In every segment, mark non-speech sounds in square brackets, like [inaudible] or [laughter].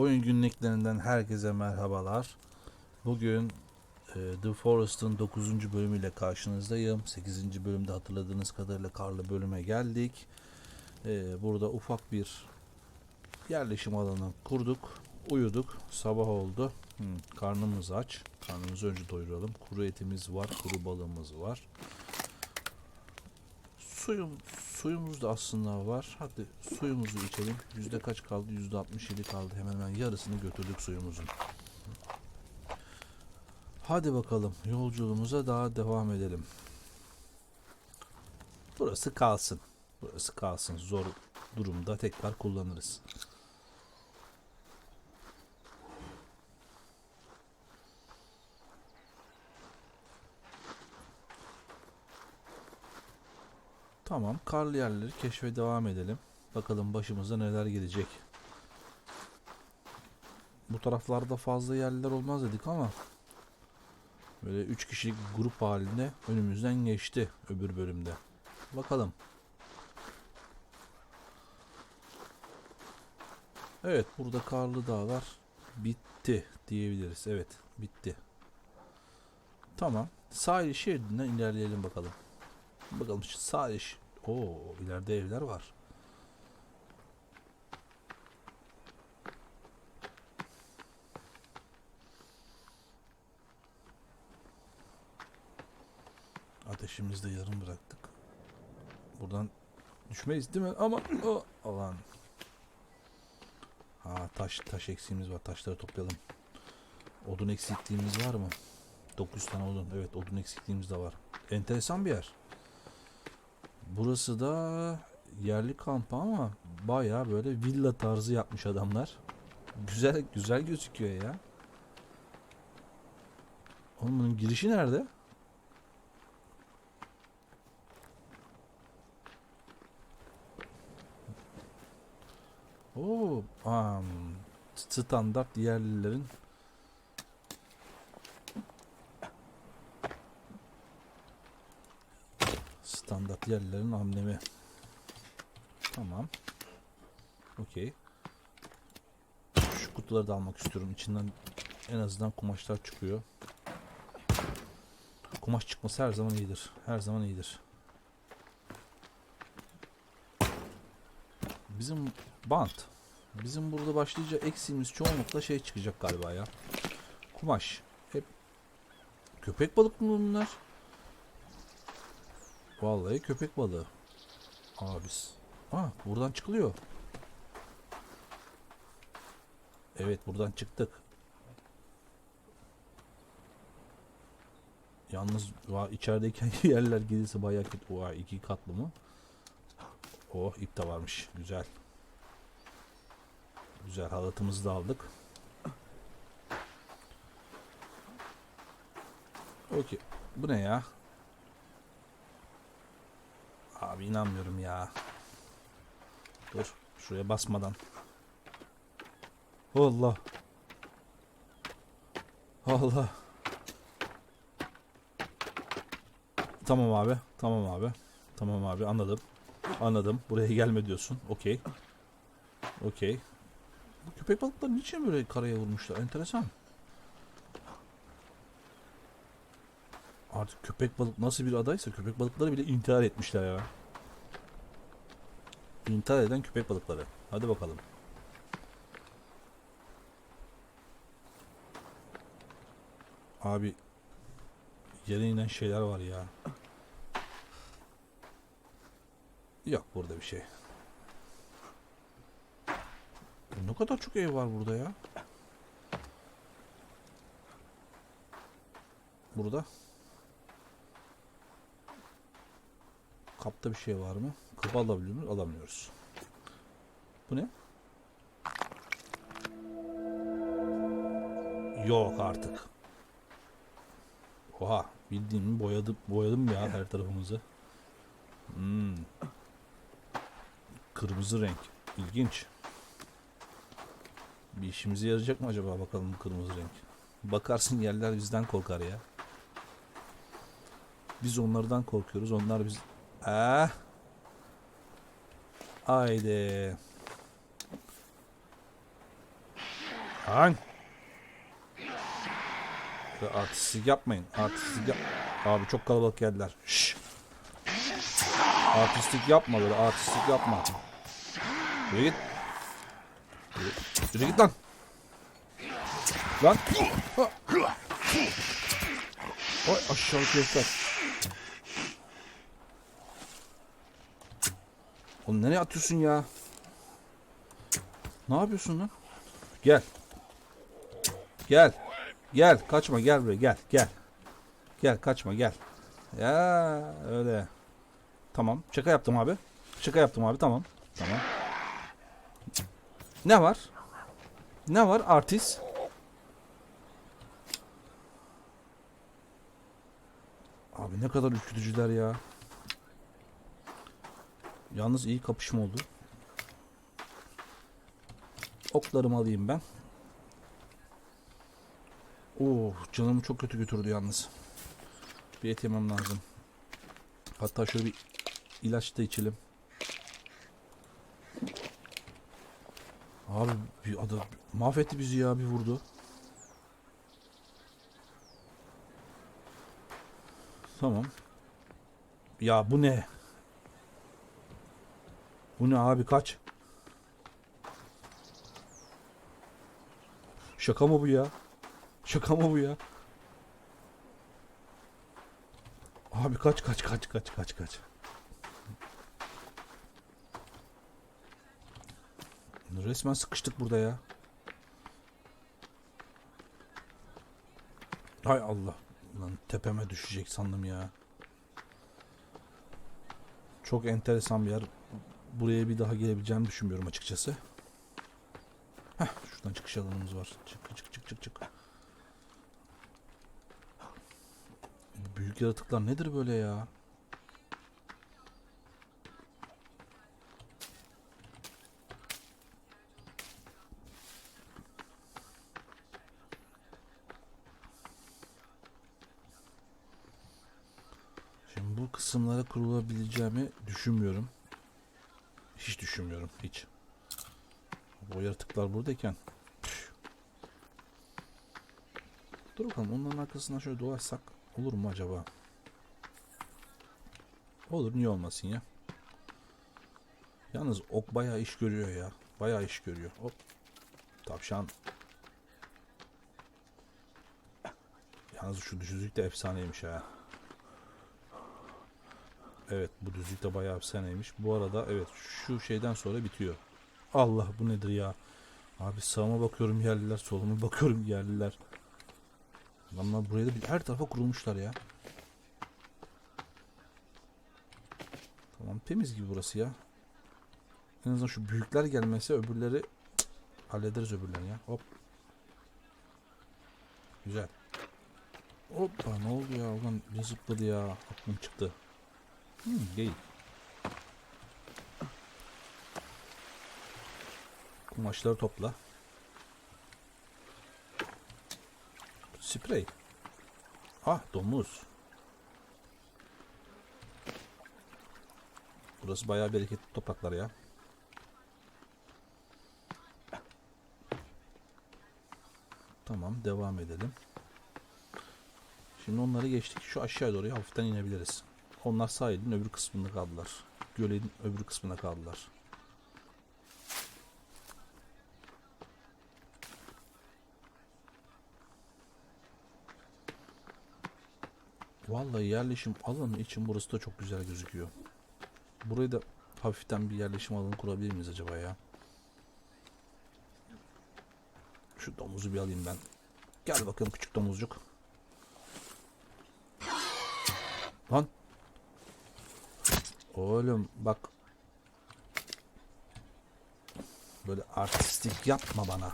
Oyun günlüklerinden herkese merhabalar. Bugün e, The Forest'ın 9. bölümüyle karşınızdayım. 8. bölümde hatırladığınız kadarıyla karlı bölüme geldik. E, burada ufak bir yerleşim alanı kurduk. Uyuduk. Sabah oldu. Hı, karnımız aç. Karnımızı önce doyuralım. Kuru etimiz var. Kuru balığımız var. Suyum, suyumuz da aslında var. Hadi suyumuzu içelim. Yüzde kaç kaldı? Yüzde 67 kaldı. Hemen hemen yarısını götürdük suyumuzun. Hadi bakalım yolculuğumuza daha devam edelim. Burası kalsın. Burası kalsın. Zor durumda tekrar kullanırız. Tamam, karlı yerleri keşfe devam edelim. Bakalım başımıza neler gelecek. Bu taraflarda fazla yerler olmaz dedik ama böyle 3 kişilik grup halinde önümüzden geçti öbür bölümde. Bakalım. Evet, burada karlı dağlar bitti diyebiliriz. Evet, bitti. Tamam. Sahil şeridinden ilerleyelim bakalım. Bakalım iş. Oo, ileride evler var. Ateşimizi de yarım bıraktık. Buradan düşmeyiz değil mi? Ama o alan. Ha taş taş eksiğimiz var. Taşları toplayalım. Odun eksikliğimiz var mı? 900 tane odun. Evet odun eksikliğimiz de var. Enteresan bir yer. Burası da yerli kamp ama baya böyle villa tarzı yapmış adamlar. Güzel güzel gözüküyor ya. Oğlum bunun girişi nerede? Oo, am, standart yerlilerin yerlerin amblemi. Tamam. Okey. Şu kutuları da almak istiyorum. İçinden en azından kumaşlar çıkıyor. Kumaş çıkması her zaman iyidir. Her zaman iyidir. Bizim bant. Bizim burada başlıca eksiğimiz çoğunlukla şey çıkacak galiba ya. Kumaş. Hep köpek balık mı bunlar? Vallahi köpek balığı. Abis. Ha buradan çıkılıyor. Evet buradan çıktık. Yalnız va- içerideyken [laughs] yerler gelirse bayağı kötü. Oha iki katlı mı? Oh ip de varmış. Güzel. Güzel halatımızı da aldık. Okey. Bu ne ya? Abi inanmıyorum ya. Dur. Şuraya basmadan. Allah. Allah. Tamam abi. Tamam abi. Tamam abi anladım. Anladım. Buraya gelme diyorsun. Okey. Okey. Bu köpek balıkları niçin böyle karaya vurmuşlar? Enteresan. Artık köpek balık nasıl bir adaysa köpek balıkları bile intihar etmişler ya. İntihar eden köpek balıkları. Hadi bakalım. Abi yere inen şeyler var ya. Yok burada bir şey. Ne kadar çok ev var burada ya. Burada. Kapta bir şey var mı? Kapı alabiliyor muyuz? Alamıyoruz. Bu ne? Yok artık. Oha bildiğimi boyadım, boyadım ya her tarafımızı. Hmm. Kırmızı renk. İlginç. Bir işimize yarayacak mı acaba bakalım bu kırmızı renk. Bakarsın yerler bizden korkar ya. Biz onlardan korkuyoruz. Onlar biz... Ah. Haydi. Lan. Artistlik yapmayın. Artistlik yap. Abi çok kalabalık geldiler. Şşş. Artistlik yapma böyle. Artistlik yapma. Yürü git. Yürü, git lan. Lan. Oy aşağı köfter. Oğlum nereye atıyorsun ya? Ne yapıyorsun lan? Gel. Gel. Gel. Kaçma gel buraya gel. Gel. Gel kaçma gel. Ya öyle. Tamam. Şaka yaptım abi. Şaka yaptım abi tamam. Tamam. Ne var? Ne var artist? Abi ne kadar ürkütücüler ya. Yalnız iyi kapışma oldu. Oklarımı alayım ben. Oo, canımı çok kötü götürdü yalnız. Bir et yemem lazım. Hatta şöyle bir ilaç da içelim. Abi bir adam mahvetti bizi ya bir vurdu. Tamam. Ya bu ne? Bu ne abi kaç? Şaka mı bu ya? Şaka mı bu ya? Abi kaç kaç kaç kaç kaç kaç. Resmen sıkıştık burada ya. Hay Allah. Lan tepeme düşecek sandım ya. Çok enteresan bir yer. Buraya bir daha gelebileceğimi düşünmüyorum açıkçası. Heh, şuradan çıkış alanımız var. Çık çık çık çık çık. Büyük yaratıklar nedir böyle ya? Şimdi bu kısımlara kurulabileceğimi düşünmüyorum. Düşünmüyorum. Hiç. Bu yaratıklar buradayken. Dur bakalım onların arkasından şöyle dolaşsak olur mu acaba? Olur niye olmasın ya. Yalnız ok bayağı iş görüyor ya. Bayağı iş görüyor. Hop. Tavşan. Yalnız şu düzlük de efsaneymiş ha. Evet bu düzlük de bayağı efsaneymiş. Bu arada evet şu şeyden sonra bitiyor. Allah bu nedir ya? Abi sağıma bakıyorum yerliler, soluma bakıyorum yerliler. Adamlar buraya da bir, her tarafa kurulmuşlar ya. Tamam temiz gibi burası ya. En azından şu büyükler gelmese öbürleri Cık, hallederiz öbürlerini ya. Hop. Güzel. Hoppa ne oldu ya? Ulan bir zıpladı ya. Aklım çıktı. Hmm, değil. Kumaşları topla. Sprey. Ah domuz. Burası bayağı bereketli topraklar ya. Tamam devam edelim. Şimdi onları geçtik. Şu aşağı doğru hafiften inebiliriz. Onlar sahilin öbür kısmında kaldılar. Gölün öbür kısmına kaldılar. Vallahi yerleşim alanı için burası da çok güzel gözüküyor. Burayı da hafiften bir yerleşim alanı kurabilir miyiz acaba ya? Şu domuzu bir alayım ben. Gel bakalım küçük domuzcuk. Lan. Oğlum bak. Böyle artistik yapma bana.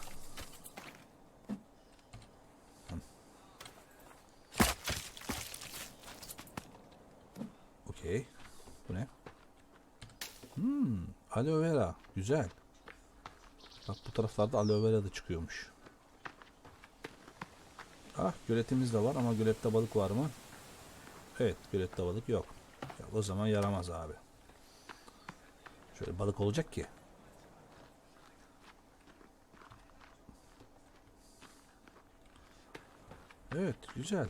Okey. Bu ne? Hmm, aloe vera. Güzel. Bak bu taraflarda aloe vera da çıkıyormuş. Ah göletimiz de var ama gölette balık var mı? Evet gölette balık yok. O zaman yaramaz abi. Şöyle balık olacak ki. Evet güzel.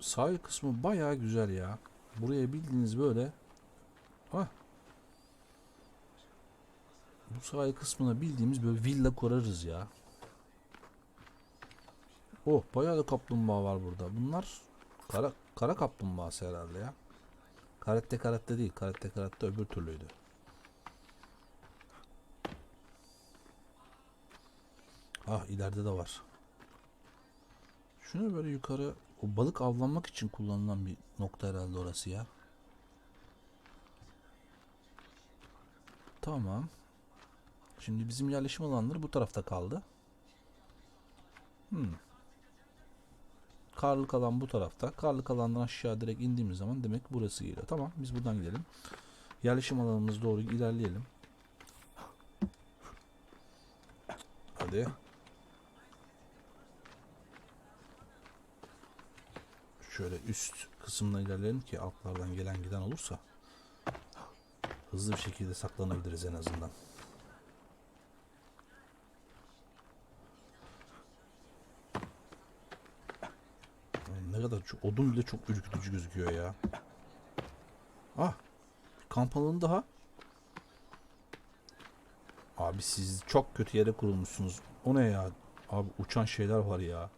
Sahil kısmı bayağı güzel ya. Buraya bildiğiniz böyle ah bu sahil kısmına bildiğimiz böyle villa kurarız ya. Oh bayağı da kaplumbağa var burada. Bunlar kara, kara kaplumbağası herhalde ya. Karette karette değil. Karette karette öbür türlüydü. Ah ileride de var. Şunu böyle yukarı o balık avlanmak için kullanılan bir nokta herhalde orası ya. Tamam. Şimdi bizim yerleşim alanları bu tarafta kaldı. Hmm. Karlık alan bu tarafta. Karlık alandan aşağı direkt indiğimiz zaman demek burası geliyor. Tamam biz buradan gidelim. Yerleşim alanımız doğru ilerleyelim. Hadi. Şöyle üst kısımdan ilerleyelim ki altlardan gelen giden olursa hızlı bir şekilde saklanabiliriz en azından. Ne kadar çok odun bile çok ürkütücü gözüküyor ya. Ah, kamp alanı daha. Abi siz çok kötü yere kurulmuşsunuz. O ne ya? Abi uçan şeyler var ya.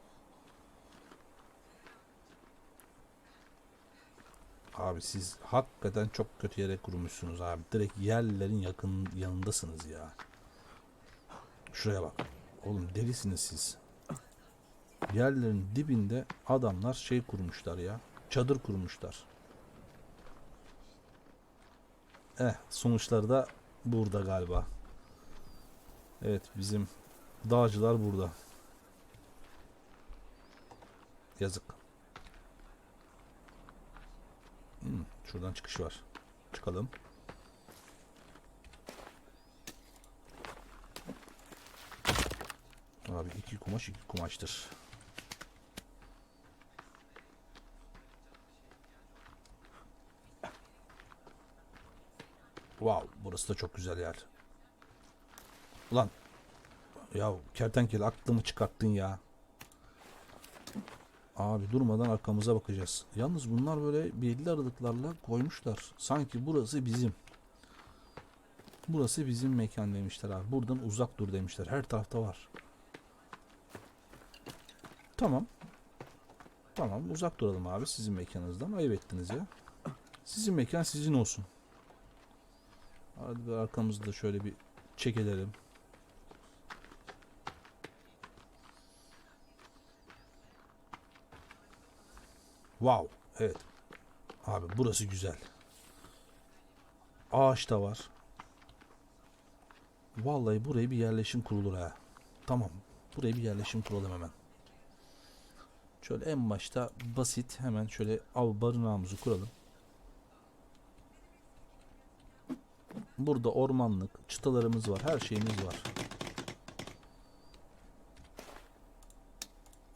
Abi siz hakikaten çok kötü yere kurmuşsunuz abi. Direkt yerlerin yakın yanındasınız ya. Şuraya bak. Oğlum delisiniz siz. Yerlerin dibinde adamlar şey kurmuşlar ya. Çadır kurmuşlar. Eh sonuçları da burada galiba. Evet bizim dağcılar burada. Yazık. Hmm, şuradan çıkış var. Çıkalım. Abi iki kumaş iki kumaştır. Wow, burası da çok güzel yer. Ulan, ya kertenkele aklımı çıkarttın ya. Abi durmadan arkamıza bakacağız. Yalnız bunlar böyle belli aralıklarla koymuşlar. Sanki burası bizim. Burası bizim mekan demişler abi. Buradan uzak dur demişler. Her tarafta var. Tamam. Tamam uzak duralım abi sizin mekanınızdan. Ayıp ettiniz ya. Sizin mekan sizin olsun. Hadi bir arkamızda şöyle bir çekelim. Wow. Evet. Abi burası güzel. Ağaç da var. Vallahi buraya bir yerleşim kurulur ha. Tamam. Buraya bir yerleşim kuralım hemen. Şöyle en başta basit hemen şöyle av barınağımızı kuralım. Burada ormanlık, çıtalarımız var, her şeyimiz var.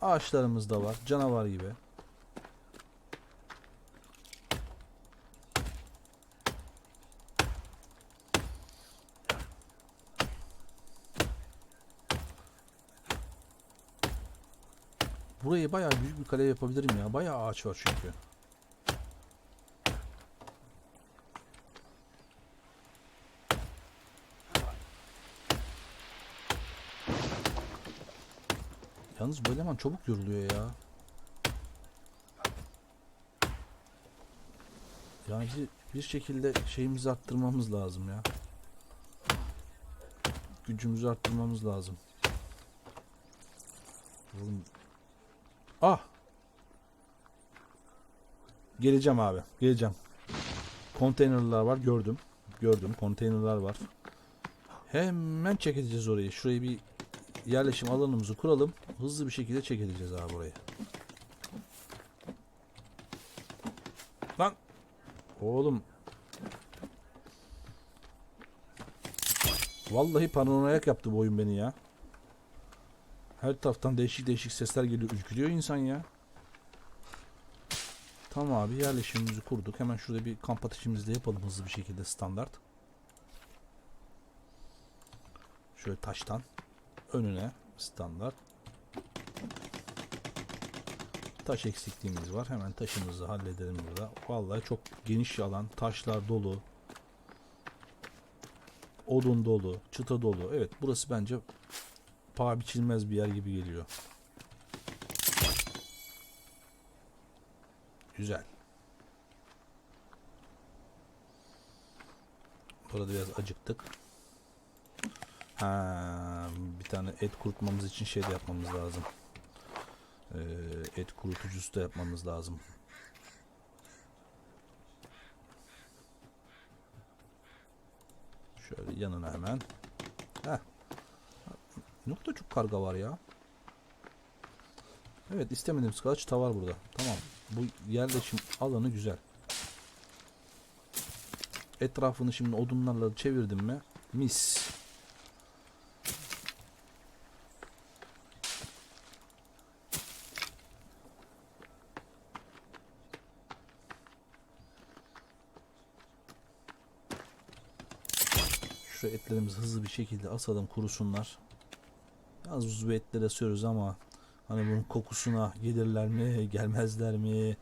Ağaçlarımız da var, canavar gibi. Burayı bayağı büyük bir kale yapabilirim ya. Bayağı ağaç var çünkü. Yalnız bu eleman çabuk yoruluyor ya. Yani bir, şekilde şeyimizi arttırmamız lazım ya. Gücümüzü arttırmamız lazım. Oğlum. Ah! Geleceğim abi. Geleceğim. Konteynerler var gördüm. Gördüm. Konteynerler var. Hemen çek edeceğiz orayı. Şurayı bir yerleşim alanımızı kuralım. Hızlı bir şekilde çek abi burayı. Lan! Oğlum. Vallahi paranoyak yaptı bu oyun beni ya. Her taraftan değişik değişik sesler geliyor. Ürkütüyor insan ya. Tamam abi yerleşimimizi kurduk. Hemen şurada bir kamp ateşimizi de yapalım hızlı bir şekilde standart. Şöyle taştan önüne standart. taş eksikliğimiz var. Hemen taşımızı halledelim burada. Vallahi çok geniş alan, taşlar dolu. Odun dolu, çıta dolu. Evet, burası bence paha biçilmez bir yer gibi geliyor. Güzel. Burada biraz acıktık. Ha, bir tane et kurutmamız için şey de yapmamız lazım. Ee, et kurutucusu da yapmamız lazım. Şöyle yanına hemen. Heh. Ne çok karga var ya. Evet istemediğimiz kadar çıta var burada. Tamam. Bu yerleşim alanı güzel. Etrafını şimdi odunlarla çevirdim mi? Mis. Şu etlerimizi hızlı bir şekilde asalım kurusunlar. Az uz bir etler asıyoruz ama hani bunun kokusuna gelirler mi gelmezler mi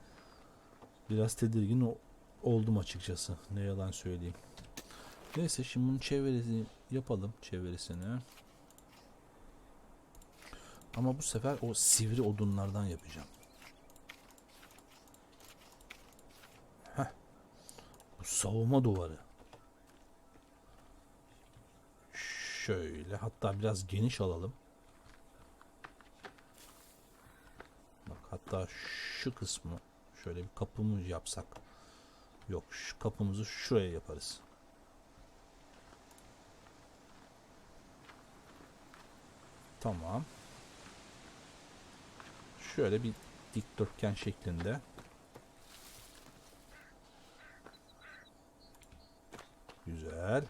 biraz tedirgin oldum açıkçası ne yalan söyleyeyim. Neyse şimdi bunun çevresini yapalım çevresini. Ama bu sefer o sivri odunlardan yapacağım. Heh. Bu savunma duvarı. Şöyle hatta biraz geniş alalım. Bak hatta şu kısmı şöyle bir kapımı yapsak. Yok şu kapımızı şuraya yaparız. Tamam. Şöyle bir dikdörtgen şeklinde. Güzel.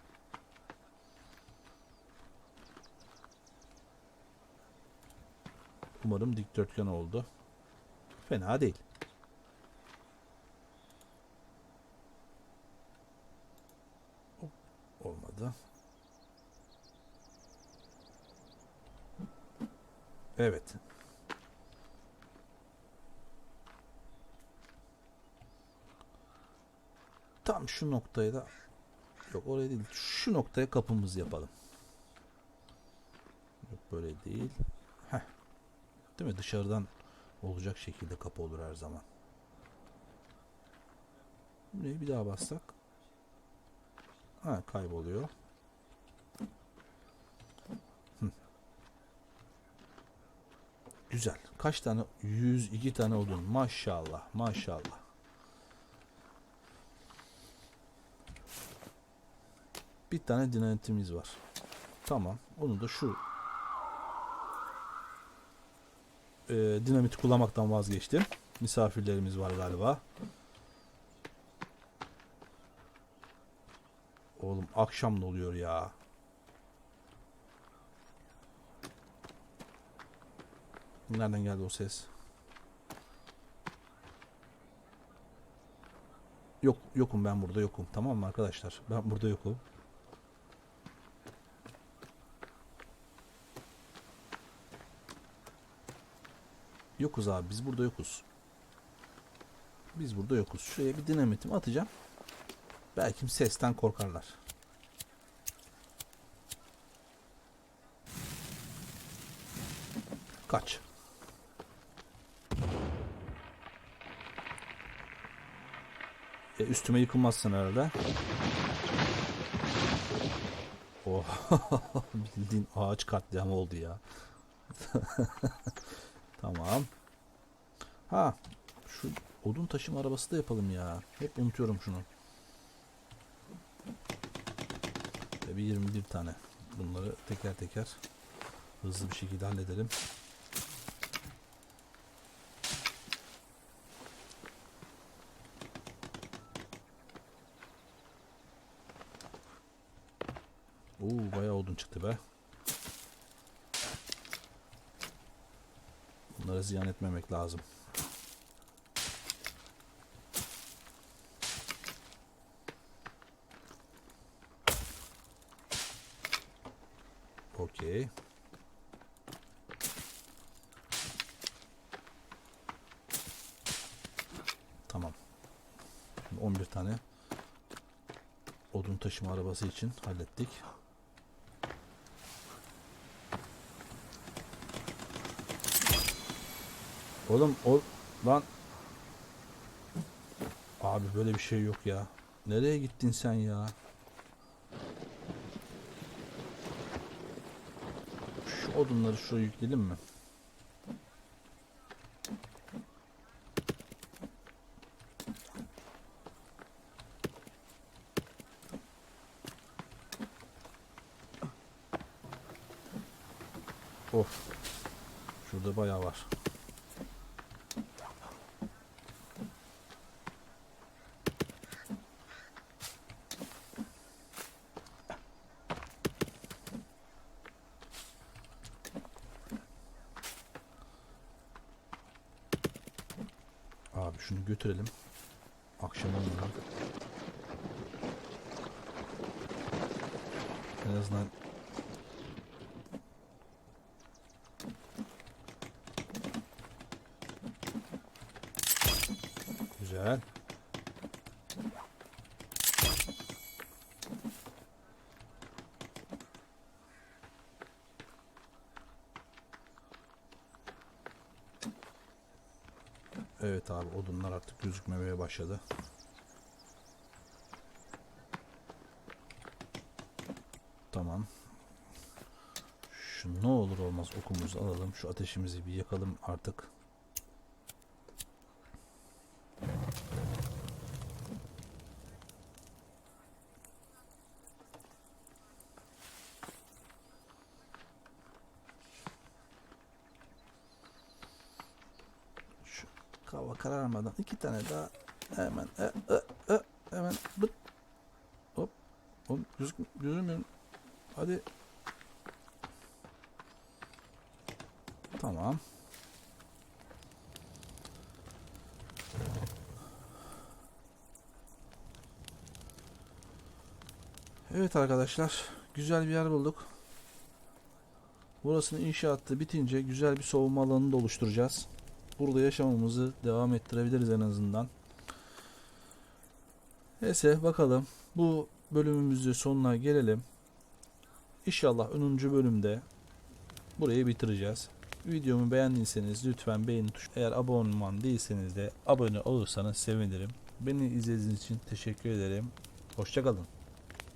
Umarım dikdörtgen oldu. Fena değil. Hop, Olmadı. Evet. Tam şu noktaya da yok oraya değil. Şu noktaya kapımızı yapalım. Yok böyle değil. Değil mi? Dışarıdan olacak şekilde kapı olur her zaman. Burayı bir daha bassak. Ha kayboluyor. Güzel. Kaç tane? 102 tane odun. Maşallah. Maşallah. Bir tane dinamitimiz var. Tamam. Onu da şu e, dinamiti kullanmaktan vazgeçtim. Misafirlerimiz var galiba. Oğlum akşam ne oluyor ya? Nereden geldi o ses? Yok yokum ben burada yokum. Tamam mı arkadaşlar? Ben burada yokum. Yokuz abi biz burada yokuz. Biz burada yokuz. Şuraya bir dinamitimi atacağım. Belki sesten korkarlar. Kaç. E, üstüme yıkılmazsın herhalde. Oh, [laughs] bildiğin ağaç katliamı oldu ya. [laughs] Tamam. Ha, şu odun taşıma arabası da yapalım ya. Hep unutuyorum şunu. Ve bir 21 tane. Bunları teker teker hızlı bir şekilde halledelim. Oo bayağı odun çıktı be. Bunları ziyan etmemek lazım. Okey. Tamam. Şimdi 11 tane odun taşıma arabası için hallettik. Oğlum o lan Abi böyle bir şey yok ya. Nereye gittin sen ya? Şu odunları şuraya yükleyelim mi? Of. Şurada bayağı var. Abi şunu götürelim. Akşam olmadan. En azından Güzel. Evet abi odunlar artık gözükmemeye başladı. Tamam. Şu ne olur olmaz okumuzu alalım. Şu ateşimizi bir yakalım artık. Şu hava kararmadan iki tane daha hemen e, e, e, hemen bıt hop hop gözük, gözükmüyorum hadi tamam Evet arkadaşlar güzel bir yer bulduk. Burasının inşaatı bitince güzel bir soğuma alanını da oluşturacağız. Burada yaşamamızı devam ettirebiliriz en azından. Neyse bakalım. Bu bölümümüzün sonuna gelelim. İnşallah 10. bölümde burayı bitireceğiz. Videomu beğendiyseniz lütfen beğeni tuşuna. Eğer abone değilseniz de abone olursanız sevinirim. Beni izlediğiniz için teşekkür ederim. Hoşçakalın.